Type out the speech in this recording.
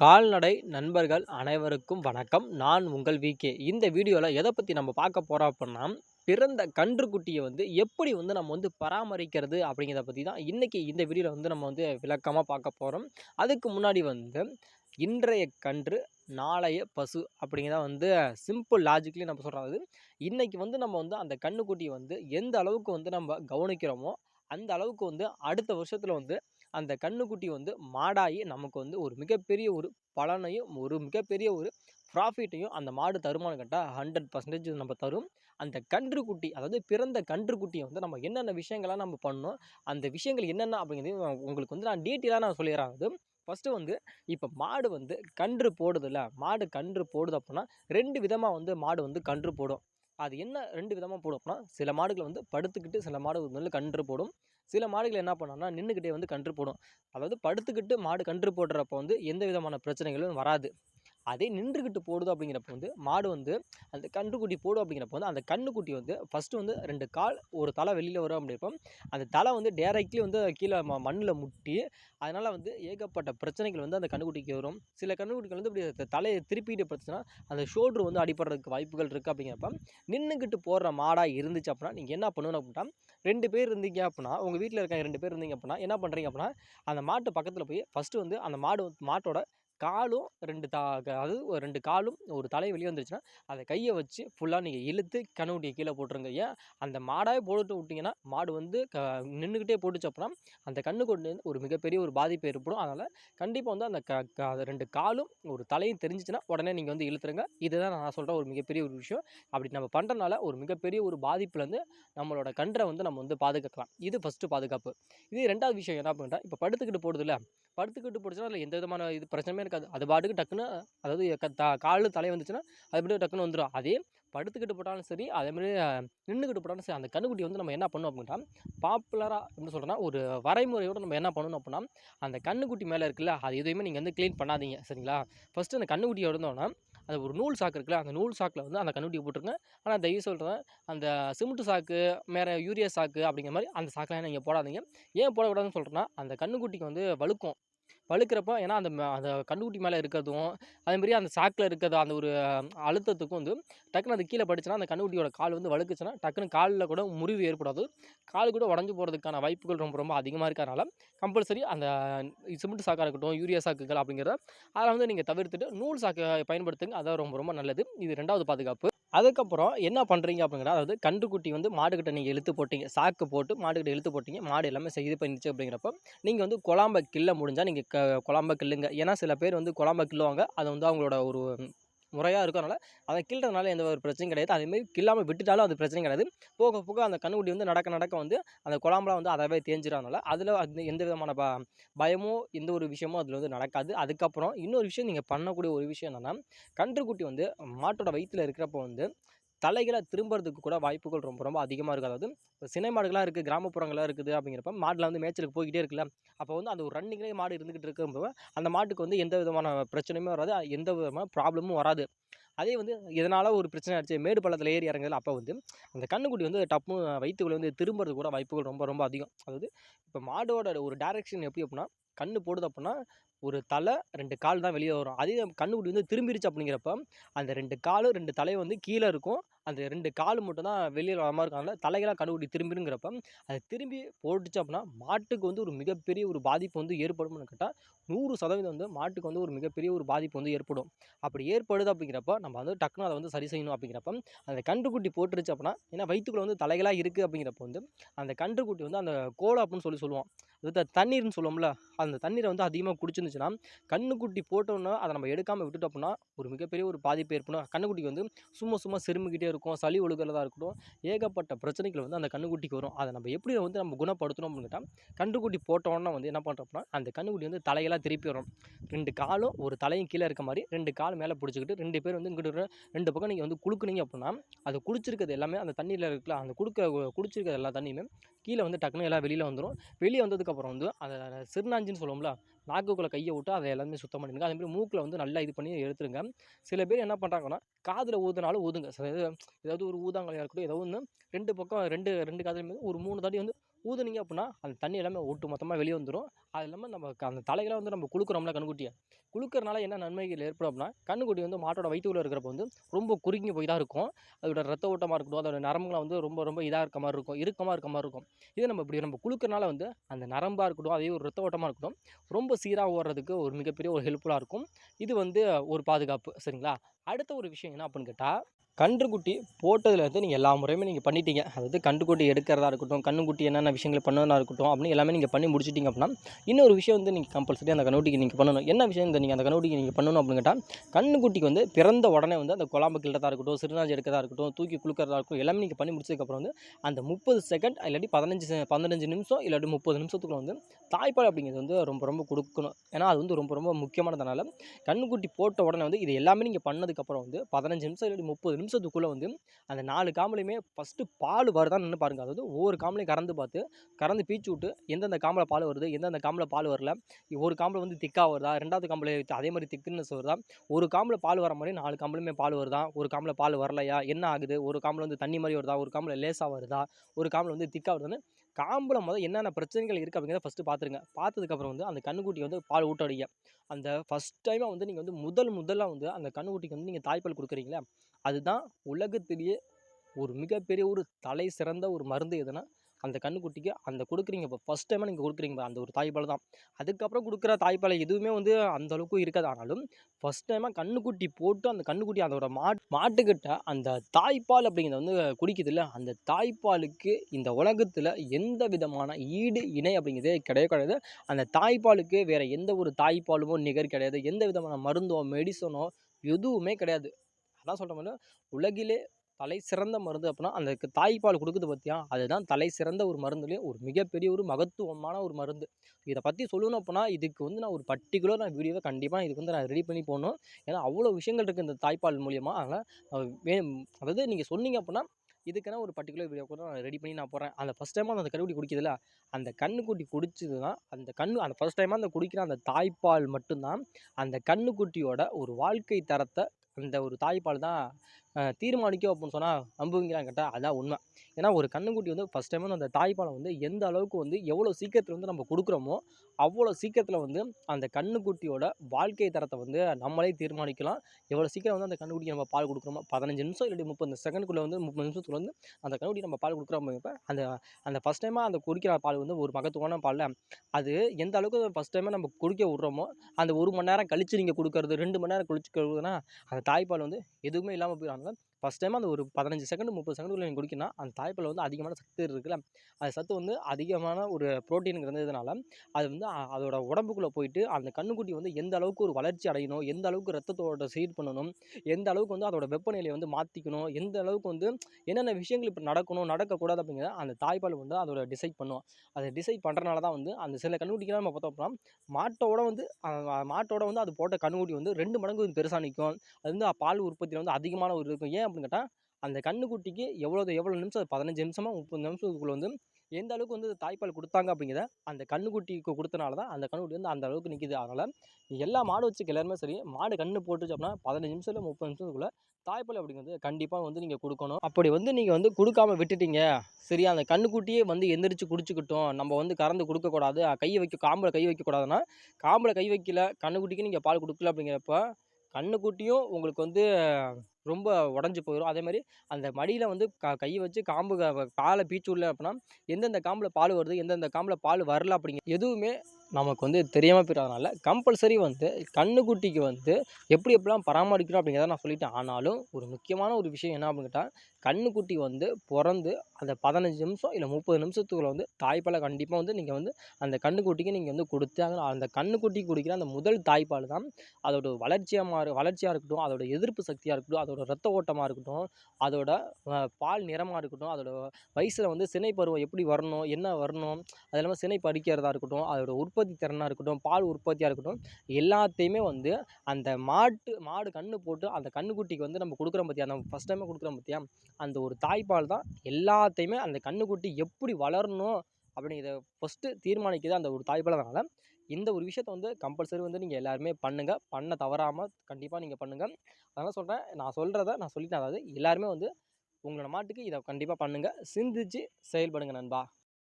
கால்நடை நண்பர்கள் அனைவருக்கும் வணக்கம். நான் உங்கள் விகே இந்த வீடியோவில் எதை பற்றி நம்ம பார்க்க போகிறோம் அப்படின்னா பிறந்த கன்றுக்குட்டியை வந்து எப்படி வந்து நம்ம வந்து பராமரிக்கிறது அப்படிங்கிறத பற்றி தான் இன்றைக்கி இந்த வீடியோவில் வந்து நம்ம வந்து விளக்கமாக பார்க்க போகிறோம் அதுக்கு முன்னாடி வந்து இன்றைய கன்று நாளைய பசு அப்படிங்கிறத வந்து சிம்பிள் லாஜிக்லி நம்ம சொல்கிறது இன்றைக்கி வந்து நம்ம வந்து அந்த கன்றுக்குட்டியை வந்து எந்த அளவுக்கு வந்து நம்ம கவனிக்கிறோமோ அந்த அளவுக்கு வந்து அடுத்த வருஷத்தில் வந்து அந்த கண்ணுக்குட்டி வந்து மாடாகி நமக்கு வந்து ஒரு மிகப்பெரிய ஒரு பலனையும் ஒரு மிகப்பெரிய ஒரு ப்ராஃபிட்டையும் அந்த மாடு தருமானம் கேட்டால் ஹண்ட்ரட் பர்சன்டேஜ் நம்ம தரும். அந்த கன்றுக்குட்டி அதாவது பிறந்த கன்றுக்குட்டியை வந்து நம்ம என்னென்ன விஷயங்கள்லாம் நம்ம பண்ணோம் அந்த விஷயங்கள் என்னென்ன அப்படிங்கிறது உங்களுக்கு வந்து நான் டீட்டெயிலாக நான் சொல்லிடுறேன். அது ஃபஸ்ட்டு வந்து இப்போ மாடு வந்து கன்று போடுதில்ல மாடு கன்று போடுது அப்படின்னா ரெண்டு விதமாக வந்து மாடு வந்து கன்று போடும். அது என்ன ரெண்டு விதமாக போடும் அப்படின்னா சில மாடுகளை வந்து படுத்துக்கிட்டு சில மாடு வந்து கன்று போடும். சில மாடுகள் என்ன பண்ணோம்னா நின்றுக்கிட்டே வந்து கன்று போடும். அதாவது படுத்துக்கிட்டு மாடு கன்று போடுறப்போ வந்து எந்த விதமான பிரச்சனைகளும் வராது. அதே நின்றுக்கிட்டு போடுது அப்படிங்கிறப்ப வந்து மாடு வந்து அந்த கன்றுக்குட்டி போடும் அப்படிங்கிறப்ப வந்து அந்த கன்றுக்குட்டி வந்து ஃபஸ்ட்டு வந்து ரெண்டு கால் ஒரு தலை வெளியில் வரும் அப்படிப்போ அந்த தலை வந்து டேரெக்ட்லி வந்து கீழே ம மண்ணில் முட்டி அதனால் வந்து ஏகப்பட்ட பிரச்சனைகள் வந்து அந்த கன்றுக்குட்டிக்கு வரும். சில கன்றுக்குட்டிகள் வந்து இப்படி தலையை திருப்பிட்டு பிரச்சனை அந்த ஷோல்ட்ரு வந்து அடிப்படுறதுக்கு வாய்ப்புகள் இருக்குது அப்படிங்கிறப்ப நின்றுக்கிட்டு போடுற மாடாக இருந்துச்சு அப்படின்னா நீங்கள் என்ன பண்ணணும் அப்படின்னா ரெண்டு பேர் இருந்தீங்க அப்படின்னா உங்கள் வீட்டில் இருக்க ரெண்டு பேர் இருந்தீங்க அப்படின்னா என்ன பண்ணுறீங்க அப்படின்னா அந்த மாட்டு பக்கத்தில் போய் ஃபஸ்ட்டு வந்து அந்த மாடு மாட்டோட காலும் ரெண்டு தா அதாவது ஒரு ரெண்டு காலும் ஒரு தலை வெளியே வந்துருச்சுன்னா அதை கையை வச்சு ஃபுல்லாக நீங்கள் இழுத்து கணுக்குட்டியை கீழே போட்டுருங்க. ஏன்? அந்த மாடாகவே போட்டு விட்டிங்கன்னா மாடு வந்து க நின்றுக்கிட்டே போட்டுச்சு அப்படின்னா அந்த கண்ணுக்குட்டி வந்து ஒரு மிகப்பெரிய ஒரு பாதிப்பு ஏற்படும். அதனால் கண்டிப்பாக வந்து அந்த க ரெண்டு காலும் ஒரு தலையும் தெரிஞ்சிச்சுன்னா உடனே நீங்கள் வந்து இழுத்துருங்க. இதுதான் நான் சொல்கிற ஒரு மிகப்பெரிய ஒரு விஷயம். அப்படி நம்ம பண்ணுறனால ஒரு மிகப்பெரிய ஒரு பாதிப்புலேருந்து நம்மளோட கன்றை வந்து நம்ம வந்து பாதுகாக்கலாம். இது ஃபஸ்ட்டு பாதுகாப்பு. இது ரெண்டாவது விஷயம் என்ன பண்ணுறேன் இப்போ படுத்துக்கிட்டு போடுதில்ல படுத்துக்கிட்டு போடுச்சுன்னா அதில் எந்த விதமான இது பிரச்சனையுமே இருக்காது. அது பாட்டுக்கு டக்குன்னு அதாவது த காலில் தலை வந்துச்சுன்னா அது மட்டும் டக்குன்னு வந்துடும் அதே படுத்துக்கிட்டு போட்டாலும் சரி அதேமாதிரி நின்றுக்கிட்டு போட்டாலும் சரி அந்த கண்ணுக்குட்டி வந்து நம்ம என்ன பண்ணணும் அப்படின்னா பாப்புலராக எப்படி சொல்கிறேன்னா ஒரு வரைமுறையோடு நம்ம என்ன பண்ணணும் அப்படின்னா அந்த கண்ணுக்குட்டி மேலே இருக்குல்ல அது எதுவுமே நீங்கள் வந்து க்ளீன் பண்ணாதீங்க சரிங்களா? ஃபஸ்ட்டு அந்த கண்ணுக்குட்டியை இருந்தோன்னா அது ஒரு நூல் சாக்கு இருக்குல்ல அந்த நூல் சாக்கில் வந்து அந்த கண்ணுக்குட்டியை போட்டுருங்க. ஆனால் தயவு சொல்கிறேன் அந்த சிமெண்ட் சாக்கு மேலே யூரியா சாக்கு அப்படிங்கிற மாதிரி அந்த சாக்கெலாம் நீங்கள் போடாதீங்க. ஏன் போடக்கூடாதுன்னு சொல்கிறேன்னா அந்த கண்ணுக்குட்டிக்கு வந்து வழுக்கும். வழுக்கிறப்போ ஏன்னா அந்த அந்த கண்ணுக்குட்டி மேலே இருக்கிறதும் அதேமாரி அந்த சாக்கில் இருக்கிறது அந்த ஒரு அழுத்தத்துக்கும் வந்து டக்குன்னு அது கீழே படிச்சுன்னா அந்த கண்ணுக்குட்டியோட கால் வந்து வழுக்குச்சுன்னா டக்குன்னு காலில் கூட முறிவு ஏற்படாது. கால் கூட உடஞ்சி போகிறதுக்கான வாய்ப்புகள் ரொம்ப ரொம்ப அதிகமாக இருக்கிறனால கம்பல்சரி அந்த சிமெண்ட் சாக்காக இருக்கட்டும் யூரியா சாக்குகள் அப்படிங்கிறத அதில் வந்து நீங்கள் தவிர்த்துட்டு நூல் சாக்கை பயன்படுத்துங்க. அதான் ரொம்ப ரொம்ப நல்லது. இது ரெண்டாவது பாதுகாப்பு. அதுக்கப்புறம் என்ன பண்ணுறீங்க அப்படிங்கிற அதாவது கன்றுக்குட்டி வந்து மாடுக்கிட்ட நீங்கள் இழுத்து போட்டிங்க சாக்கு போட்டு மாடுக்கிட்ட இழுத்து போட்டிங்க மாடு எல்லாமே செய்து பண்ணிச்சு அப்படிங்கிறப்ப நீங்கள் வந்து குழம்ப கிள்ள முடிஞ்சால் நீங்கள் க குழம்ப கிள்ளுங்க ஏன்னா சில பேர் வந்து குழம்ப கிள்ளுவாங்க அது வந்து அவங்களோட ஒரு முறையாக இருக்கும். அதனால் அதை கிள்றதுனால எந்த ஒரு பிரச்சனையும் கிடையாது. அதேமாதிரி கில்லாமல் விட்டுட்டாலும் அது பிரச்சனை கிடையாது. போக போக அந்த கண்ணுக்குட்டி வந்து நடக்க நடக்க வந்து அந்த குழம்புலாம் வந்து அதாவே தேஞ்சிடறதுனால அதில் அது எந்த விதமான ப பயமோ எந்த ஒரு விஷயமோ அதில் வந்து நடக்காது. அதுக்கப்புறம் இன்னொரு விஷயம் நீங்கள் பண்ணக்கூடிய ஒரு விஷயம் என்னென்னா கன்றுக்குட்டி வந்து மாட்டோட வயிற்றில் இருக்கிறப்போ வந்து தலைகளை திரும்புறதுக்கு கூட வாய்ப்புகள் ரொம்ப ரொம்ப அதிகமாக இருக்குது அதாவது இப்போ சினை மாடுகளாக இருக்குது கிராமப்புறங்களாக இருக்குது அப்படிங்கிறப்ப மாடில் வந்து மேய்ச்சலுக்கு போய்கிட்டே இருக்குல்ல. அப்போ வந்து அந்த ஒரு ரன்னிங்லேயே மாடு இருந்துகிட்டு இருக்கும்போது அந்த மாட்டுக்கு வந்து எந்த விதமான பிரச்சனையுமே வராது எந்த விதமான ப்ராப்ளமும் வராது. அதே வந்து எதனால் ஒரு பிரச்சனை ஆச்சு மேடு பள்ளத்தில் ஏறி இறங்குது அப்போ வந்து அந்த கண்ணுக்குட்டி வந்து டப்பு வயிற்றுக்குள்ளே வந்து திரும்புறது கூட வாய்ப்புகள் ரொம்ப ரொம்ப அதிகம். அதாவது இப்போ மாடோட ஒரு டேரெக்ஷன் எப்படி அப்படின்னா கண்ணு போடுது அப்படின்னா ஒரு தலை ரெண்டு கால் தான் வெளியே வரும். அதே கண்ணுக்குட்டி வந்து திரும்பிடுச்சு அப்படிங்கிறப்ப அந்த ரெண்டு காலும் ரெண்டு தலையும் வந்து கீழே இருக்கும். அந்த ரெண்டு கால் மட்டும் தான் வெளியில் வர மாதிரி இருக்காங்க தலைகளாக கடுகுடி திரும்பிடுங்கிறப்ப அது திரும்பி போட்டுச்சு அப்படின்னா மாட்டுக்கு வந்து ஒரு மிகப்பெரிய ஒரு பாதிப்பு வந்து ஏற்படும்னு கேட்டால் நூறு சதவீதம் வந்து மாட்டுக்கு வந்து ஒரு மிகப்பெரிய ஒரு பாதிப்பு வந்து ஏற்படும். அப்படி ஏற்படுது அப்படிங்கிறப்ப நம்ம வந்து டக்குனு அதை வந்து சரி செய்யணும் அப்படிங்கிறப்ப அந்த கன்றுக்குட்டி போட்டுருச்சு அப்படின்னா ஏன்னா வயிற்றுக்குள்ள வந்து தலைகளாக இருக்குது அப்படிங்கிறப்ப வந்து அந்த கன்றுக்குட்டி வந்து அந்த கோலம் அப்படின்னு சொல்லி சொல்லுவோம். அது தண்ணீர்னு சொல்லுவோம்ல அந்த தண்ணீரை வந்து அதிகமாக குடிச்சிருந்துச்சுன்னா கண்ணுக்குட்டி போட்டோன்னா அதை நம்ம எடுக்காமல் விட்டுட்டோம் அப்படின்னா ஒரு மிகப்பெரிய ஒரு பாதிப்பு ஏற்படும். கண்ணுக்குட்டிக்கு வந்து சும்மா சும்மா செருமிக்கிட்டே இருக்கும். இருக்கும் சளி ஒழுகிறதா இருக்கட்டும் ஏகப்பட்ட பிரச்சனைகள் வந்து அந்த கண்ணுக்குட்டிக்கு வரும். அதை நம்ம எப்படி வந்து நம்ம குணப்படுத்தணும் அப்படின்னு கேட்டால் கன்றுக்குட்டி போட்டோன்னா வந்து என்ன பண்ணுறோம்னா அந்த கண்ணுக்குட்டி வந்து தலையெல்லாம் திருப்பி வரும் ரெண்டு காலும் ஒரு தலையும் கீழே இருக்க மாதிரி ரெண்டு கால் மேலே பிடிச்சிக்கிட்டு ரெண்டு பேர் வந்து இங்கிட்டு ரெண்டு பக்கம் நீங்கள் வந்து குளுக்குனீங்க அப்படின்னா அது குடிச்சிருக்கிறது எல்லாமே அந்த தண்ணியில் இருக்கல அந்த குடுக்க குடிச்சிருக்கிறது எல்லா தண்ணியுமே கீழே வந்து டக்குனு எல்லாம் வெளியில் வந்துடும் வெளியே வந்ததுக்கப்புறம் வந்து அந்த சிறுநாஞ்சின்னு சொல்லுவோம்ல நாக்குக்குள்ளே கையை விட்டு அதை எல்லாமே சுத்தம் பண்ணிடுங்க. அதேமாதிரி மூக்கில் வந்து நல்லா இது பண்ணி எடுத்துருங்க சில பேர் என்ன பண்ணுறாங்கன்னா காதில் ஊதுனாலும் ஊதுங்க. சில ஏதாவது ஒரு ஊதாங்கலையாக இருக்கட்டும் ஏதோ ஒன்று ரெண்டு பக்கம் ரெண்டு ரெண்டு காதுலையுமே ஒரு மூணு தாட்டி வந்து ஊதுனீங்க அப்படின்னா அந்த தண்ணி எல்லாமே ஒட்டு மொத்தமாக வெளியே வந்துடும் அது இல்லாமல் நம்ம அந்த தலைகளை வந்து நம்ம குளுக்குறோம்ல கண்ணுக்குட்டியை. குளுக்கறனால என்ன நன்மைகள் ஏற்படும் அப்படின்னா கண்ணுக்குட்டி வந்து மாட்டோட வயிற்றுக்குள்ள இருக்கிறப்ப வந்து ரொம்ப குறுங்கி போய் தான் இருக்கும். அதோட ரத்த ஓட்டமாக இருக்கட்டும் அதோட நரம்புலாம் வந்து ரொம்ப ரொம்ப இதாக இருக்க மாதிரி இருக்கும் இறுக்கமாக இருக்க மாதிரி இருக்கும். இதே நம்ம இப்படி நம்ம குளுக்கறனால வந்து அந்த நரம்பாக இருக்கட்டும் அதே ஒரு ரத்த ஓட்டமாக இருக்கட்டும் ரொம்ப சீராக ஓடுறதுக்கு ஒரு மிகப்பெரிய ஒரு ஹெல்ப்ஃபுல்லாக இருக்கும். இது வந்து ஒரு பாதுகாப்பு சரிங்களா? அடுத்த ஒரு விஷயம் என்ன அப்படின்னு கேட்டால் கன்றுக்குட்டி போட்டதுலேருந்து நீங்கள் எல்லா முறையுமே நீங்கள் பண்ணிட்டீங்க. அதாவது கன்றுக்குட்டி எடுக்கிறதா இருக்கட்டும் கன்றுக்குட்டி என்னென்ன விஷயங்கள் பண்ணதா இருக்கட்டும் அப்படின்னு எல்லாமே நீங்கள் பண்ணி முடிச்சிட்டிங்க அப்படின்னா இன்னொரு விஷயம் வந்து நீங்கள் கம்பல்சரி அந்த கன்றுக்குட்டிக்கு நீங்கள் பண்ணணும். என்ன விஷயம் இந்த நீங்கள் அந்த கன்றுக்குட்டிக்கு நீங்கள் பண்ணணும் அப்படின்னு கேட்டால் கன்றுக்குட்டிக்கு வந்து பிறந்த உடனே வந்து அந்த குழம்பு கிள்ளதா இருக்கட்டும் சிறுநாஜ் எடுக்கிறதா இருக்கட்டும் தூக்கி குளுக்கிறதா இருக்கட்டும் எல்லாமே நீங்கள் பண்ணி முடிச்சதுக்கப்புறம் வந்து அந்த முப்பது செகண்ட் இல்லாட்டி பதினஞ்சு செ- பதினஞ்சு நிமிஷம் இல்லாட்டி முப்பது நிமிஷத்துக்குள்ள வந்து தாய்ப்பால் அப்படிங்கிறது வந்து ரொம்ப ரொம்ப கொடுக்கணும். ஏன்னா அது வந்து ரொம்ப ரொம்ப முக்கியமானதுனால கண்ணுக்குட்டி போட்ட உடனே வந்து இது எல்லாமே நீங்கள் பண்ணதுக்கப்புறம் வந்து பதினஞ்சு நிமிஷம் இல்லாட்டி முப்பது நிமிஷத்துக்குள்ளே வந்து அந்த நாலு காமலையுமே ஃபஸ்ட்டு பால் வருதான்னு பாருங்க. பாருங்கள் அதாவது ஒவ்வொரு காமலையும் கறந்து பார்த்து கறந்து பீச்சு விட்டு எந்தெந்த காம்பில் பால் வருது எந்தெந்த காம்பில் பால் வரல ஒரு காம்பில் வந்து திக்காக வருதா ரெண்டாவது காம்பில் அதே மாதிரி திக்குன்னு வருதா ஒரு காம்பில் பால் வர மாதிரி நாலு காம்பலுமே பால் வருதா ஒரு காம்பில் பால் வரலையா என்ன ஆகுது ஒரு காம்பில் வந்து தண்ணி மாதிரி வருதா ஒரு காம்பில் லேசாக வருதா ஒரு காம்பில் வந்து திக்காக வருதுன்னு காம்பில் முதல் என்னென்ன பிரச்சனைகள் இருக்குது அப்படிங்கிறத ஃபஸ்ட்டு பார்த்துருங்க பார்த்ததுக்கப்புறம் வந்து அந்த கண்ணுக்குட்டி வந்து பால் ஊட்டடிங்க அந்த ஃபஸ்ட் டைமாக வந்து நீங்கள் வந்து முதல் முதலாக வந்து அந்த கண்ணுக்குட்டிக்கு வந்து நீங்கள் தாய்ப்பால் கொடுக்குறீங்களா அதுதான் உலகத்திலேயே ஒரு மிகப்பெரிய ஒரு தலை சிறந்த ஒரு மருந்து எதுனா அந்த கண்ணுக்குட்டிக்கு அந்த கொடுக்குறீங்க இப்போ ஃபஸ்ட் டைமாக நீங்கள் கொடுக்குறீங்க அந்த ஒரு தாய்ப்பால் தான். அதுக்கப்புறம் கொடுக்குற தாய்ப்பால் எதுவுமே வந்து அந்த அளவுக்கு இருக்காது. ஆனாலும் ஃபஸ்ட் டைமாக கண்ணுக்குட்டி போட்டு அந்த கண்ணுக்குட்டி அதோட மாட் மாட்டுக்கிட்ட அந்த தாய்ப்பால் அப்படிங்கிறத வந்து குடிக்குதுல்ல அந்த தாய்ப்பாலுக்கு இந்த உலகத்தில் எந்த விதமான ஈடு இணை அப்படிங்கிறதே கிடையவே கிடையாது. அந்த தாய்ப்பாலுக்கு வேறு எந்த ஒரு தாய்ப்பாலுமோ நிகர் கிடையாது. எந்த விதமான மருந்தோ மெடிசனோ எதுவுமே கிடையாது. அதான் சொல்கிற மாதிரி உலகிலே தலை சிறந்த மருந்து அப்படின்னா அந்த தாய்ப்பால் கொடுக்குது பார்த்தியா அதுதான் தலை சிறந்த ஒரு மருந்துலேயே ஒரு மிகப்பெரிய ஒரு மகத்துவமான ஒரு மருந்து. இதை பற்றி சொல்லணும் அப்படின்னா இதுக்கு வந்து நான் ஒரு பர்டிகுலர் நான் வீடியோவை கண்டிப்பாக இதுக்கு வந்து நான் ரெடி பண்ணி போகணும் ஏன்னா அவ்வளோ விஷயங்கள் இருக்குது இந்த தாய்ப்பால் மூலியமாக அதனால் வே அதாவது நீங்கள் சொன்னீங்க அப்படின்னா இதுக்கான ஒரு பர்டிகுலர் வீடியோ கூட நான் ரெடி பண்ணி நான் போகிறேன் அந்த ஃபஸ்ட் டைமாக அந்த கண்ணுக்குட்டி குடிக்குதுல்ல அந்த கண்ணுக்குட்டி குடிச்சது தான் அந்த கண்ணு அந்த ஃபஸ்ட் டைமாக அந்த குடிக்கிற அந்த தாய்ப்பால் மட்டும்தான் அந்த கண்ணுக்குட்டியோட ஒரு வாழ்க்கை தரத்தை அந்த ஒரு தாய்ப்பால் தான் தீர்மானிக்கும் அப்படின்னு சொன்னால் நம்புவீங்களான்னு கேட்டால் அதான் உண்மை. ஏன்னா ஒரு கண்ணுக்குட்டி வந்து ஃபஸ்ட் டைம் வந்து அந்த தாய்ப்பாலை வந்து எந்த அளவுக்கு வந்து எவ்வளோ சீக்கிரத்தில் வந்து நம்ம கொடுக்குறோமோ அவ்வளோ சீக்கிரத்தில் வந்து அந்த கண்ணுக்குட்டியோட வாழ்க்கை தரத்தை வந்து நம்மளே தீர்மானிக்கலாம். எவ்வளோ சீக்கிரம் வந்து அந்த கண்ணுக்குட்டிக்கு நம்ம பால் கொடுக்குறோமோ பதினஞ்சு நிமிஷம் இல்லாட்டி முப்பது செகண்டுக்குள்ளே வந்து முப்பது நிமிஷத்துக்குள்ள வந்து அந்த கண்ணுக்குட்டி நம்ம பால் கொடுக்குறோம் அந்த அந்த ஃபஸ்ட் டைமாக அந்த குடிக்கிற பால் வந்து ஒரு மகத்துவமான பால் அது எந்த அளவுக்கு ஃபஸ்ட் டைமாக நம்ம குடிக்க விட்றோமோ அந்த ஒரு மணி நேரம் கழித்து நீங்கள் கொடுக்குறது ரெண்டு மணி நேரம் கழிச்சு கொடுக்குறதுனா அந்த தாய்ப்பால் வந்து எதுவுமே இல்லாமல் போயிடும். জানলাম ஃபஸ்ட் டைம் அந்த ஒரு பதினஞ்சு செகண்ட் முப்பது செகண்டுக்குள்ளே நீங்கள் குடிக்கணும்னா அந்த தாய்ப்பால் வந்து அதிகமான சத்து இருக்குல்ல. அந்த சத்து வந்து அதிகமான ஒரு ப்ரோட்டீன் இருந்ததுனால அது வந்து அதோட உடம்புக்குள்ளே போயிட்டு அந்த கண்ணுக்குட்டி வந்து எந்த அளவுக்கு ஒரு வளர்ச்சி அடையணும் எந்த அளவுக்கு ரத்தத்தோட சீட் பண்ணணும் எந்த அளவுக்கு வந்து அதோட வெப்பநிலையை வந்து மாற்றிக்கணும் எந்த அளவுக்கு வந்து என்னென்ன விஷயங்கள் இப்போ நடக்கணும் நடக்கக்கூடாது அப்படிங்கிறத அந்த தாய்ப்பால் வந்து அதோட டிசைட் பண்ணுவோம் அதை டிசைட் பண்ணுறனால தான் வந்து அந்த சில கண்ணுக்குட்டிக்கெல்லாம் நம்ம பார்த்தோம் அப்படின்னா மாட்டோட வந்து மாட்டோட வந்து அது போட்ட கண்ணுக்குட்டி வந்து ரெண்டு மடங்கு பெருசாக நிற்கும் அது வந்து பால் உற்பத்தியில் வந்து அதிகமான ஒரு இருக்கும். ஏன் அப்படின்னு கேட்டால் அந்த கண்ணுக்குட்டிக்கு எவ்வளோ எவ்வளோ நிமிஷம் பதினஞ்சு நிமிஷமாக முப்பது நிமிஷத்துக்குள்ளே வந்து எந்த அளவுக்கு வந்து தாய்ப்பால் கொடுத்தாங்க அப்படிங்கிறத அந்த கண்ணுக்குட்டிக்கு கொடுத்தனால தான் அந்த கண்ணுக்குட்டி வந்து அந்த அளவுக்கு நிற்கிது அதனால் எல்லா மாடு வச்சுக்க எல்லாருமே சரி மாடு கண்ணு போட்டுச்சு அப்படின்னா பதினஞ்சு நிமிஷம் இல்லை முப்பது நிமிஷத்துக்குள்ளே தாய்ப்பால் அப்படிங்கிறது கண்டிப்பாக வந்து நீங்கள் கொடுக்கணும். அப்படி வந்து நீங்கள் வந்து கொடுக்காம விட்டுட்டீங்க சரி அந்த கண்ணுக்குட்டியே வந்து எந்திரிச்சு குடிச்சுக்கிட்டோம் நம்ம வந்து கறந்து கொடுக்கக்கூடாது கையை வைக்க காம்பில் கை வைக்கக்கூடாதுன்னா காம்பில் கை வைக்கல கண்ணுக்குட்டிக்கு நீங்கள் பால் கொடுக்கல அப்படிங்கிறப்ப கண்ணுக்குட்டியும் உங்களுக்கு வந்து ரொம்ப உடஞ்சி போயிடும் அதே மாதிரி அந்த மடியில் வந்து க கையை வச்சு காம்பு பாலை பீச்சு விடல அப்படின்னா எந்தெந்த காம்பில் பால் வருது எந்தெந்த காம்பில் பால் வரல அப்படிங்க எதுவுமே நமக்கு வந்து தெரியாமல் போயிடாதனால கம்பல்சரி வந்து கண்ணுக்குட்டிக்கு வந்து எப்படி எப்படிலாம் பராமரிக்கணும் அப்படிங்கிறத நான் சொல்லிட்டேன். ஆனாலும் ஒரு முக்கியமான ஒரு விஷயம் என்ன அப்படின்னு கேட்டால் கண்ணுக்குட்டி வந்து பிறந்து அந்த பதினஞ்சு நிமிஷம் இல்லை முப்பது நிமிஷத்துக்குள்ள வந்து தாய்ப்பாலை கண்டிப்பாக வந்து நீங்கள் வந்து அந்த கண்ணுக்குட்டிக்கு நீங்கள் வந்து கொடுத்து அந்த கண்ணுக்குட்டி குடிக்கிற அந்த முதல் தாய்ப்பால் தான் அதோட வளர்ச்சியாக மாறு வளர்ச்சியாக இருக்கட்டும் அதோட எதிர்ப்பு சக்தியாக இருக்கட்டும் அதோட ரத்த ஓட்டமாக இருக்கட்டும் அதோட பால் நிறமாக இருக்கட்டும் அதோட வயசில் வந்து சினை பருவம் எப்படி வரணும் என்ன வரணும் அது இல்லாமல் சினை பறிக்கிறதா இருக்கட்டும் அதோட உற்பத்தி உற்பத்தி திறனாக இருக்கட்டும் பால் உற்பத்தியாக இருக்கட்டும் எல்லாத்தையுமே வந்து அந்த மாட்டு மாடு கன்று போட்டு அந்த கண்ணுக்குட்டிக்கு வந்து நம்ம கொடுக்குறோம் பார்த்தியா நம்ம ஃபஸ்ட் டைமே கொடுக்குறோம் பார்த்தியா அந்த ஒரு தாய்ப்பால் தான் எல்லாத்தையுமே அந்த கண்ணுக்குட்டி எப்படி வளரணும் அப்படிங்கிறத ஃபஸ்ட்டு தீர்மானிக்கிறது அந்த ஒரு தாய்ப்பால் அதனால் இந்த ஒரு விஷயத்த வந்து கம்பல்சரி வந்து நீங்கள் எல்லாருமே பண்ணுங்கள் பண்ண தவறாமல் கண்டிப்பாக நீங்கள் பண்ணுங்கள் அதனால் சொல்கிறேன் நான் சொல்கிறத நான் சொல்லிட்டேன். அதாவது எல்லாருமே வந்து உங்களோட மாட்டுக்கு இதை கண்டிப்பாக பண்ணுங்கள் சிந்திச்சு செயல்படுங்க நண்பா.